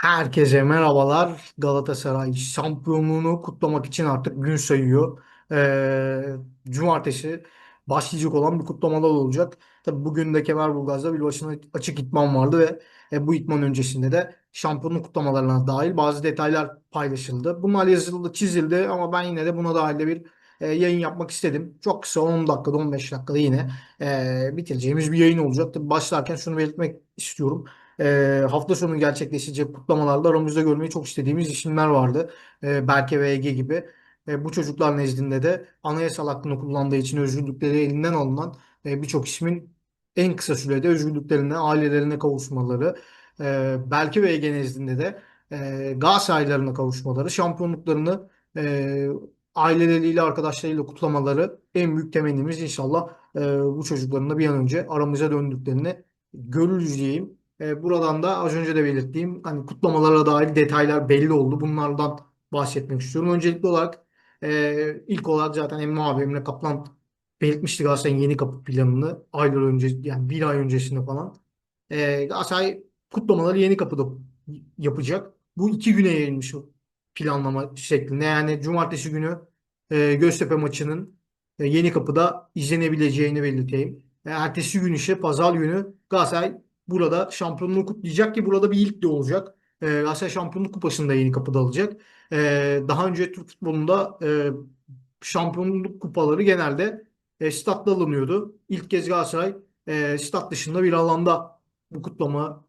Herkese merhabalar. Galatasaray şampiyonluğunu kutlamak için artık gün sayıyor. Ee, cumartesi başlayacak olan bir kutlamalar olacak. Tabii bugün de Kemerburgaz'da bir başına açık itman vardı ve e, bu itman öncesinde de şampiyonluk kutlamalarına dahil bazı detaylar paylaşıldı. Bunlar yazıldı, çizildi ama ben yine de buna dair de bir e, yayın yapmak istedim. Çok kısa 10 dakikada 15 dakikada yine e, bitireceğimiz bir yayın olacak. Tabii başlarken şunu belirtmek istiyorum. E, hafta sonu gerçekleşecek kutlamalarda aramızda görmeyi çok istediğimiz isimler vardı. E, Berke ve Ege gibi. E, bu çocuklar nezdinde de anayasal hakkını kullandığı için özgürlükleri elinden alınan e, birçok ismin en kısa sürede özgürlüklerine, ailelerine kavuşmaları, e, Berke ve Ege nezdinde de e, Galatasaraylarına kavuşmaları, şampiyonluklarını e, aileleriyle, arkadaşlarıyla kutlamaları en büyük temennimiz inşallah e, bu çocukların da bir an önce aramıza döndüklerini görürüz diyeyim. E, buradan da az önce de belirttiğim hani kutlamalara dair detaylar belli oldu. Bunlardan bahsetmek istiyorum. Öncelikli olarak e, ilk olarak zaten Emre abi Emre Kaplan belirtmişti Galatasaray'ın yeni kapı planını aylar önce yani bir ay öncesinde falan. E, Galatasaray kutlamaları yeni kapıda yapacak. Bu iki güne yayılmış planlama şeklinde. Yani cumartesi günü e, Göztepe maçının e, yeni kapıda izlenebileceğini belirteyim. E, ertesi gün ise pazar günü Galatasaray burada şampiyonluğu kutlayacak ki burada bir ilk de olacak. E, Galatasaray Şampiyonluk Kupası'nı da yeni kapıda alacak. E, daha önce Türk futbolunda e, şampiyonluk kupaları genelde e, statta alınıyordu. İlk kez Galatasaray e, stat dışında bir alanda bu kutlama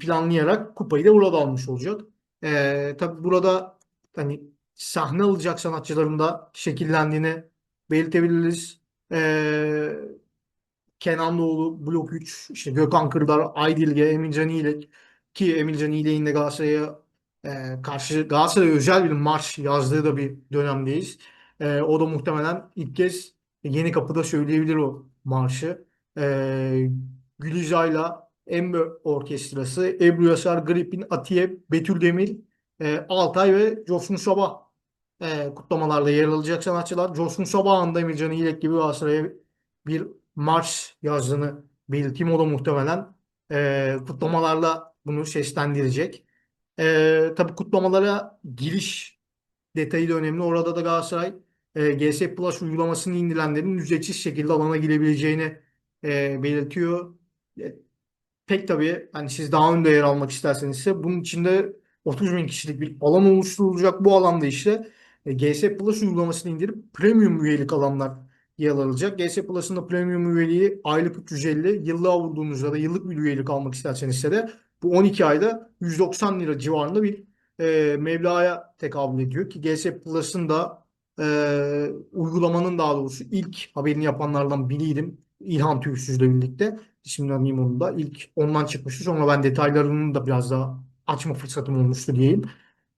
planlayarak kupayı da burada almış olacak. E, tabii burada hani sahne alacak sanatçıların da şekillendiğini belirtebiliriz. E, Kenan Doğulu Blok 3, işte Gökhan Kırdar, Aydilge, Emircan İlek ki Emircan İlek'in de Galatasaray'a e, karşı Galatasaray'a özel bir marş yazdığı da bir dönemdeyiz. E, o da muhtemelen ilk kez Yeni Kapı'da söyleyebilir o marşı. E, Gülizay'la Emre Orkestrası, Ebru Yaşar, Gripin, Atiye, Betül Demir, e, Altay ve Coşkun Sabah e, kutlamalarda yer alacak sanatçılar. Coşkun Sabah'ın da Emircan İlek gibi Galatasaray'a bir marş yazdığını belirteyim. O da muhtemelen e, kutlamalarla bunu seslendirecek. E, tabii kutlamalara giriş detayı da önemli. Orada da Galatasaray e, GS Plus uygulamasını indirilenlerin ücretsiz şekilde alana girebileceğini e, belirtiyor. E, pek tabii hani siz daha önde yer almak isterseniz ise bunun içinde 30 bin kişilik bir alan oluşturulacak. Bu alanda işte e, GS Plus uygulamasını indirip premium üyelik alanlar yer alacak. GS Plus'ın premium üyeliği aylık 350, yıllığa vurduğunuzda da yıllık bir üyelik almak isterseniz de bu 12 ayda 190 lira civarında bir e, meblağya tekabül ediyor ki GS Plus'ın da e, uygulamanın daha doğrusu ilk haberini yapanlardan biriydim. İlhan Tüysüz'le birlikte. Anlayayım onu da. İlk ondan çıkmıştı. Sonra ben detaylarını da biraz daha açma fırsatım olmuştu diyeyim.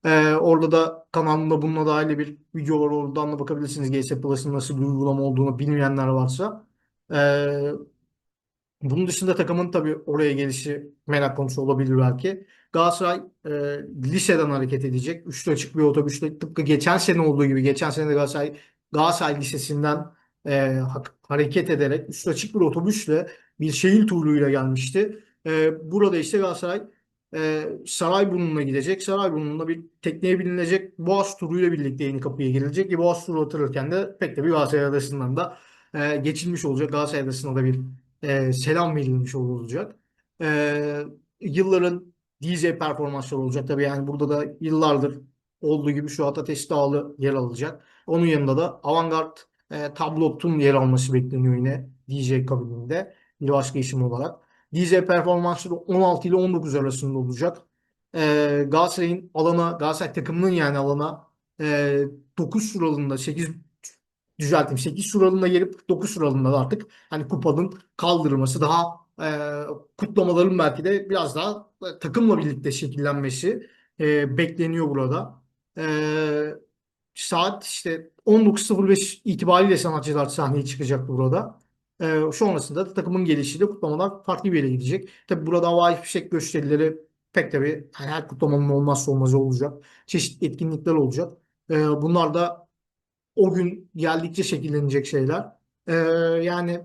Ee, orada da kanalımda bununla dair bir video var. Oradan da bakabilirsiniz. GS Plus'ın nasıl bir uygulama olduğunu bilmeyenler varsa. Ee, bunun dışında takımın tabii oraya gelişi merak konusu olabilir belki. Galatasaray e, liseden hareket edecek. Üstü açık bir otobüsle tıpkı geçen sene olduğu gibi. Geçen sene de Galatasaray, Galatasaray Lisesi'nden e, ha- hareket ederek üstü açık bir otobüsle bir şehir turuyla gelmişti. E, burada işte Galatasaray e, Sarayburnu'na gidecek. Sarayburnu'nda bir tekneye binilecek. Boğaz turuyla birlikte yeni kapıya girilecek. Ki Boğaz turu atılırken de pek de bir Galatasaray Adası'ndan da e, geçilmiş olacak. Galatasaray Adası'na da bir e, selam verilmiş olacak. E, yılların DJ performansları olacak. Tabii yani burada da yıllardır olduğu gibi şu Atatürk Dağlı yer alacak. Onun yanında da Avantgard e, Tablot'un yer alması bekleniyor yine DJ kabininde bir başka isim olarak. DJ performansları 16 ile 19 arasında olacak. E, Galatasaray'ın alana, Galatasaray takımının yani alana e, 9 suralında 8 düzelteyim 8 suralında gelip 9 suralında da artık hani kupanın kaldırılması daha e, kutlamaların belki de biraz daha e, takımla birlikte şekillenmesi e, bekleniyor burada. E, saat işte 19.05 itibariyle sanatçılar sahneye çıkacak burada. E, sonrasında da takımın gelişiyle kutlamalar farklı bir yere gidecek. Tabi burada havai fişek gösterileri pek tabii yani her kutlamanın olmazsa olmazı olacak. Çeşitli etkinlikler olacak. E, bunlar da o gün geldikçe şekillenecek şeyler. E, yani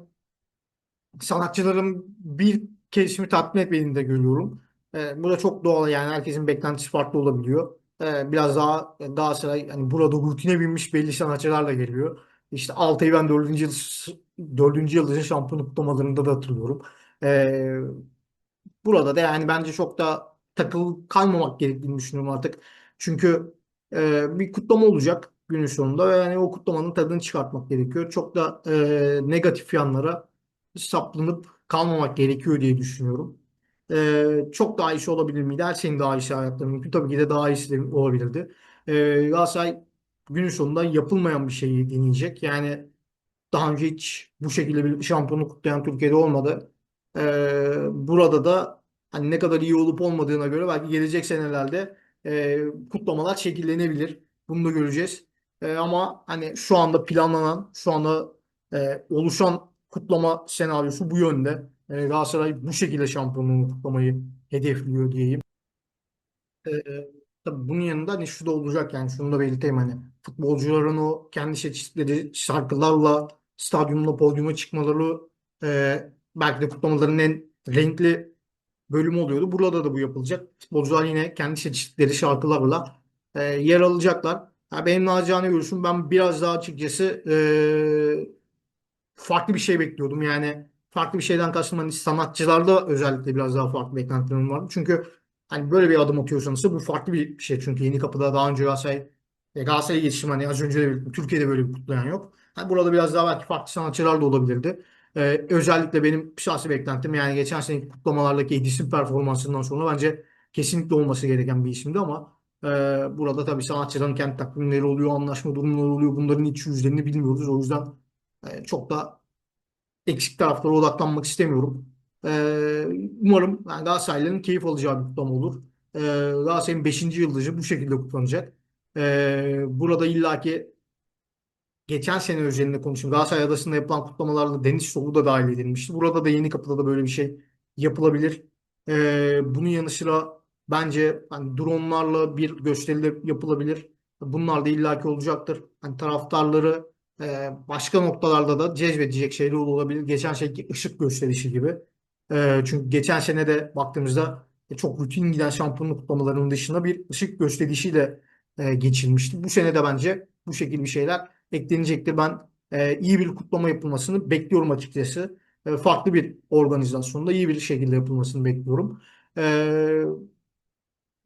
sanatçıların bir kesimi tatmin etmediğini de görüyorum. E, bu da çok doğal yani herkesin beklentisi farklı olabiliyor. E, biraz daha e, Galatasaray hani burada rutine binmiş belli sanatçılarla geliyor. İşte Altay'ı ben dördüncü yıl, dördüncü yıldızın şampiyonluk kutlamalarında da hatırlıyorum. E, Burada da yani bence çok da takılı kalmamak gerektiğini düşünüyorum artık. Çünkü e, bir kutlama olacak günün sonunda ve yani o kutlamanın tadını çıkartmak gerekiyor. Çok da e, negatif yanlara saplanıp kalmamak gerekiyor diye düşünüyorum. E, çok daha iyisi olabilir miydi? Her şeyin daha iyisi hayatta mümkün. Tabii ki de daha iyisi de olabilirdi. E, Galatasaray günün sonunda yapılmayan bir şeyi deneyecek. Yani daha önce hiç bu şekilde bir şampiyonluk kutlayan Türkiye'de olmadı. Ee, burada da hani ne kadar iyi olup olmadığına göre belki gelecek senelerde e, kutlamalar şekillenebilir. Bunu da göreceğiz. Ee, ama hani şu anda planlanan, şu anda e, oluşan kutlama senaryosu bu yönde. E, Galatasaray bu şekilde şampiyonluğunu kutlamayı hedefliyor diyeyim. Ee, tabii bunun yanında hani şu da olacak yani şunu da belirteyim hani futbolcuların o kendi seçtikleri şarkılarla stadyumla podyuma çıkmaları e, belki de kutlamaların en renkli bölümü oluyordu. Burada da bu yapılacak. Futbolcular yine kendi seçtikleri şarkılarla e, yer alacaklar. Ha, benim nacizane görüşüm ben biraz daha açıkçası farklı bir şey bekliyordum. Yani farklı bir şeyden kastım hani sanatçılarda özellikle biraz daha farklı beklentilerim vardı. Çünkü hani böyle bir adım atıyorsanız bu farklı bir şey. Çünkü Yeni Kapı'da daha önce Galatasaray e, Galatasaray'a geçişim hani az önce de. Türkiye'de böyle bir kutlayan yok. Hani burada biraz daha belki farklı sanatçılar da olabilirdi. Ee, özellikle benim şahsi beklentim yani geçen seneki kutlamalardaki Edis'in performansından sonra bence kesinlikle olması gereken bir isimdi ama e, burada tabii sanatçıların kendi takvimleri oluyor, anlaşma durumları oluyor. Bunların iç yüzlerini bilmiyoruz. O yüzden e, çok da eksik taraflara odaklanmak istemiyorum. Umarım yani Galatasaraylıların keyif alacağı bir kutlama olur. E, Galatasaray'ın 5. yıldızı bu şekilde kutlanacak. E, burada illaki geçen sene özelinde konuşayım. Galatasaray Adası'nda yapılan kutlamalarda deniz şovu da dahil edilmişti. Burada da Yeni Kapı'da da böyle bir şey yapılabilir. Ee, bunun yanı sıra bence hani dronlarla bir gösteri yapılabilir. Bunlar da illaki olacaktır. Hani taraftarları e, başka noktalarda da cezbedecek şeyler olabilir. Geçen seneki ışık gösterişi gibi. E, çünkü geçen sene de baktığımızda e, çok rutin giden şampiyonluk kutlamalarının dışında bir ışık gösterişiyle e, geçilmişti. Bu sene de bence bu şekilde bir şeyler eklenecektir. Ben e, iyi bir kutlama yapılmasını bekliyorum açıkçası. E, farklı bir organizasyonda iyi bir şekilde yapılmasını bekliyorum. E,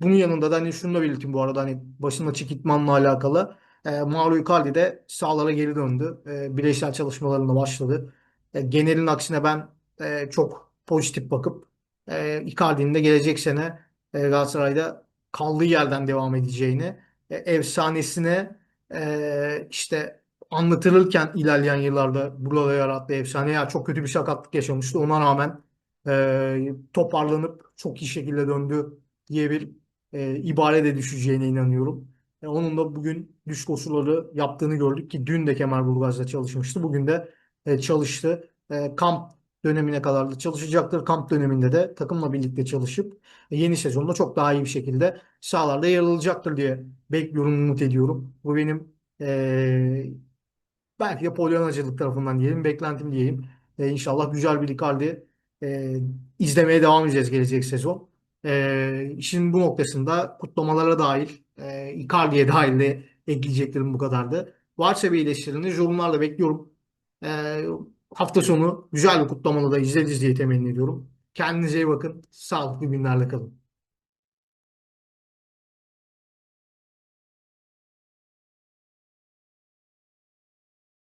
bunun yanında da hani şunu da belirteyim bu arada hani başında açık idmanla alakalı. E, Mauro Icardi de sahalara geri döndü. E, bireysel çalışmalarına başladı. E, genelin aksine ben e, çok pozitif bakıp e, Icardi'nin de gelecek sene e, Galatasaray'da kaldığı yerden devam edeceğini, e, efsanesine e, işte anlatılırken ilerleyen yıllarda burada yarattığı efsane ya çok kötü bir sakatlık yaşamıştı. Ona rağmen e, toparlanıp çok iyi şekilde döndü diye bir e, ibare de düşeceğine inanıyorum. E, onun da bugün düş koşulları yaptığını gördük ki dün de Kemerburgaz'da çalışmıştı. Bugün de e, çalıştı. E, kamp dönemine kadar da çalışacaktır. Kamp döneminde de takımla birlikte çalışıp e, yeni sezonda çok daha iyi bir şekilde sahalarda yer alacaktır diye bekliyorum, umut ediyorum. Bu benim e, belki de polyanacılık tarafından diyelim, beklentim diyeyim. E, İnşallah güzel bir Icardi e, izlemeye devam edeceğiz gelecek sezon. E, bu noktasında kutlamalara dahil, e, Icardi'ye dahil de ekleyeceklerim bu kadardı. Varsa bir eleştiriniz yorumlarla bekliyorum. E, hafta sonu güzel bir kutlamalı da izleriz diye temenni ediyorum. Kendinize iyi bakın. Sağlıklı günlerle kalın.